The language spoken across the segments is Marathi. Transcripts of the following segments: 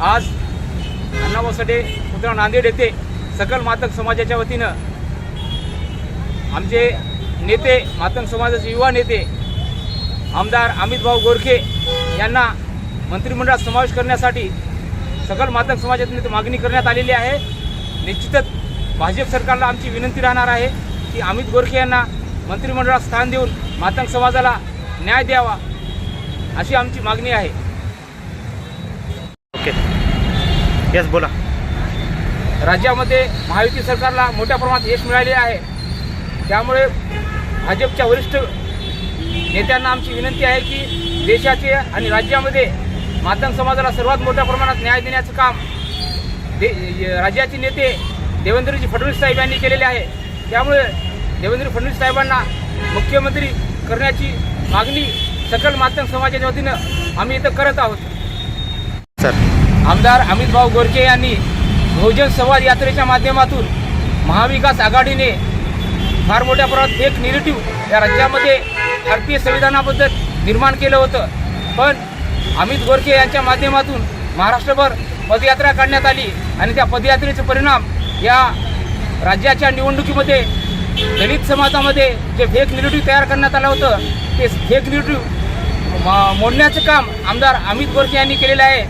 आज अण्णाभाऊ साठे पुतळा नांदेड येथे सकल मातक समाजाच्या वतीनं आमचे नेते मातंग समाजाचे युवा नेते आमदार अमित भाऊ गोरखे यांना मंत्रिमंडळात समावेश करण्यासाठी सकल मातंग समाजातून मागणी करण्यात आलेली आहे. निश्चितच भाजप सरकारला आमची विनंती राहणार आहे की अमित गोरखे यांना मंत्रिमंडळात स्थान देऊन मातंग समाजाला न्याय द्यावा अशी आमची मागणी आहे. ओके. यस बोला. राज्यामध्ये महायुती सरकारला मोठ्या प्रमाणात यश मिळाले आहे. त्यामुळे भाजपच्या वरिष्ठ नेत्यांना आमची विनंती आहे की देशाचे आणि राज्यामध्ये मातंग समाजाला सर्वात मोठ्या प्रमाणात न्याय देण्याचं काम दे राज्याचे नेते देवेंद्रजी फडणवीस साहेब यांनी केलेले आहे. त्यामुळे देवेंद्र फडणवीस साहेबांना मुख्यमंत्री करण्याची मागणी सकल मातंग समाजाच्या वतीनं आम्ही इथं करत आहोत. सर आमदार अमित भाऊ गोरखे यांनी बहुजन संवाद यात्रेच्या माध्यमातून महाविकास आघाडीने फार मोठ्या प्रमाणात फेक निगेटिव्ह या राज्यामध्ये भारतीय संविधानाबद्दल निर्माण केलं होतं. पण अमित गोरखे यांच्या माध्यमातून महाराष्ट्रभर पदयात्रा काढण्यात आली आणि त्या पदयात्रेचे परिणाम या राज्याच्या निवडणुकीमध्ये दलित समाजामध्ये जे फेक निगेटिव्ह तयार करण्यात आलं होतं ते फेक निगेटिव्ह मोडण्याचं काम आमदार अमित गोरखे यांनी केलेलं आहे.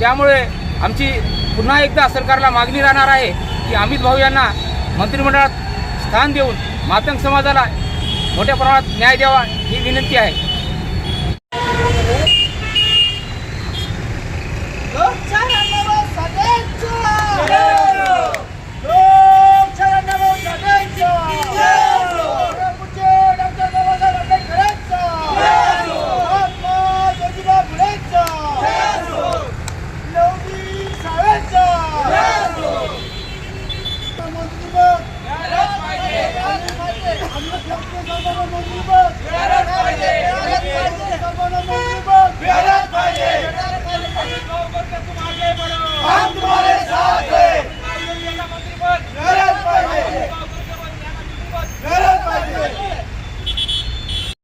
त्यामुळे आमची पुन्हा एकदा सरकारला मागणी राहणार आहे की अमित भाऊ यांना मंत्रिमंडळात स्थान देऊन मातंग समाजाला मोठ्या प्रमाणात न्याय द्यावा ही विनंती आहे. আমরা